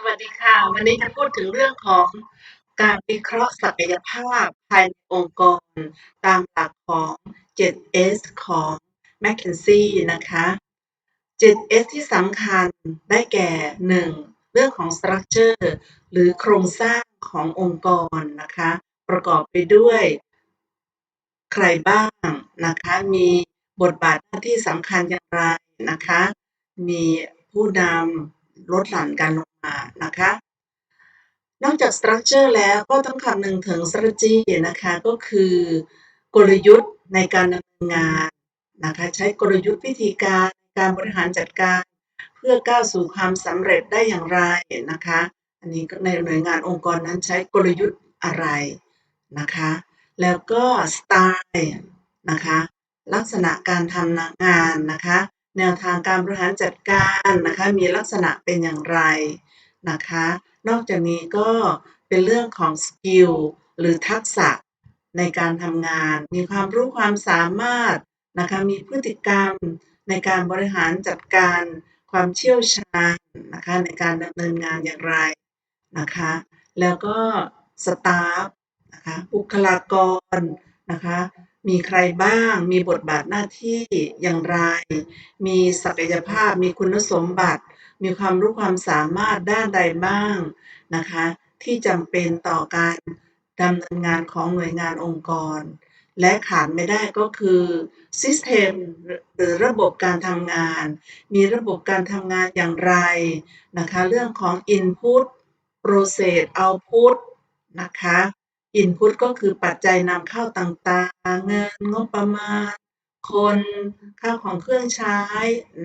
สวัสดีค่ะ วันนี้จะพูดถึงเรื่องของการวิเคราะห์ศักยภาพภายในองค์กร ตามหลักของ 7S ของ McKinsey นะคะ 7S ที่สำคัญได้แก่ 1. เรื่องของ structure หรือโครงสร้างขององค์กรนะคะ ประกอบไปด้วย ใครบ้างนะคะ มีบทบาทหน้าที่สำคัญอย่างไรนะคะ มีผู้นำ ลดหลั่นการลงมานะคะ นอกจาก structure แล้วก็ต้องคำนึงถึง strategy นะคะก็คือกลยุทธ์ในการดำเนินงานนะคะใช้กลยุทธ์วิธีการการบริหารจัดการ เพื่อก้าวสู่ความสำเร็จได้อย่างไรนะคะ อันนี้ในหน่วยงานองค์กรนั้นใช้กลยุทธ์อะไรนะคะ แล้วก็สไตล์นะคะลักษณะการทำงานนะคะ แนวทางการบริหารจัดการนะคะมีลักษณะเป็นอย่างไรนะคะนอกจากนี้ก็เป็นเรื่องของสกิลหรือทักษะในการทำงาน มีความรู้ความสามารถนะคะมีพฤติกรรมในการบริหารจัดการความเชี่ยวชาญนะคะในการดำเนินงานอย่างไรนะคะแล้วก็สตาฟนะคะบุคลากรนะคะ มีใครบ้าง มีบทบาทหน้าที่อย่างไร มีศักยภาพ มีคุณสมบัติ มีความรู้ความสามารถด้านใดบ้างนะคะ ที่จำเป็นต่อการดำเนินงานของหน่วยงานองค์กร และขาดไม่ได้ก็คือ System หรือระบบการทำงาน มีระบบการทำงานอย่างไรนะคะ เรื่องของ Input Process Output นะคะ Input ก็คือปัจจัยนำเข้าต่างๆ เงินงบประมาณ คนข้าวของเครื่องใช้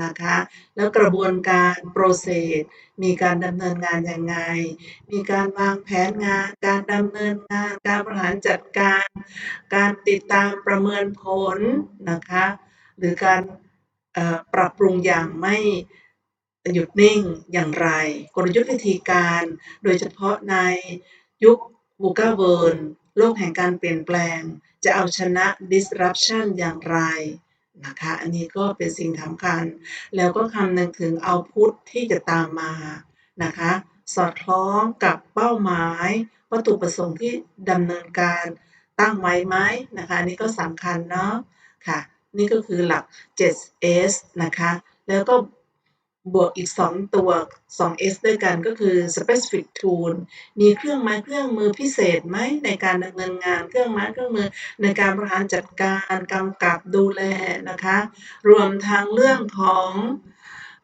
นะคะ แล้วกระบวนการ Process มีการดำเนินงานยังไง มีการวางแผนงาน การดำเนินงาน การบริหารจัดการ การติดตามประเมินผลนะคะ หรือการปรับปรุงอย่างไม่หยุดนิ่งอย่างไร กลยุทธ์วิธีการ โดยเฉพาะในยุค VUCA World โลกแห่งการเปลี่ยนแปลง จะเอาชนะ disruption อย่างไรนะคะ อันนี้ก็เป็นสิ่งสำคัญ แล้วก็คำนึงถึง output ที่จะตามมานะคะ สอดคล้องกับเป้าหมาย วัตถุประสงค์ที่ดำเนินการตั้งไว้ไหมนะคะอันนี้ก็สำคัญเนาะค่ะ นี่ก็คือหลัก 7S นะคะ แล้วก็ บวกอีก 2 ตัว 2S ด้วยกันก็คือ specific tool มีเครื่องไม้เครื่องมือพิเศษไหมในการดำเนินงานเครื่องไม้เครื่องมือในการบริหารจัดการกำกับดูแลนะคะ รวมทั้งเรื่องของ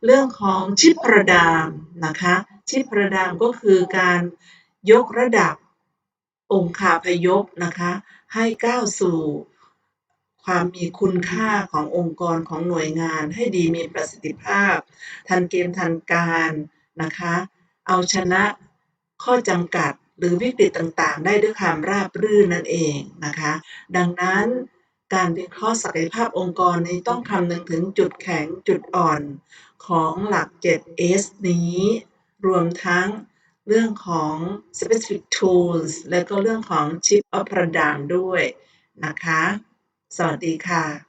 เรื่องของชิปประดามนะคะ ชิปประดามก็คือการยกระดับองค์คาพยพนะคะ ให้ก้าวสู่ ความมีคุณค่าขององค์กรของหน่วยงานให้ดีมีประสิทธิภาพ ทันเกมทันการนะคะ เอาชนะข้อจำกัดหรือวิกฤตต่างๆ ได้ด้วยความราบรื่นนั่นเองนะคะ ดังนั้นการวิเคราะห์ศักยภาพองค์กรนี้ต้องคำนึงถึงจุดแข็งจุดอ่อนของหลัก 7S นี้ รวมทั้งเรื่องของ specific tools และก็เรื่องของ chip of paradigm ด้วยนะคะ สวัสดีค่ะ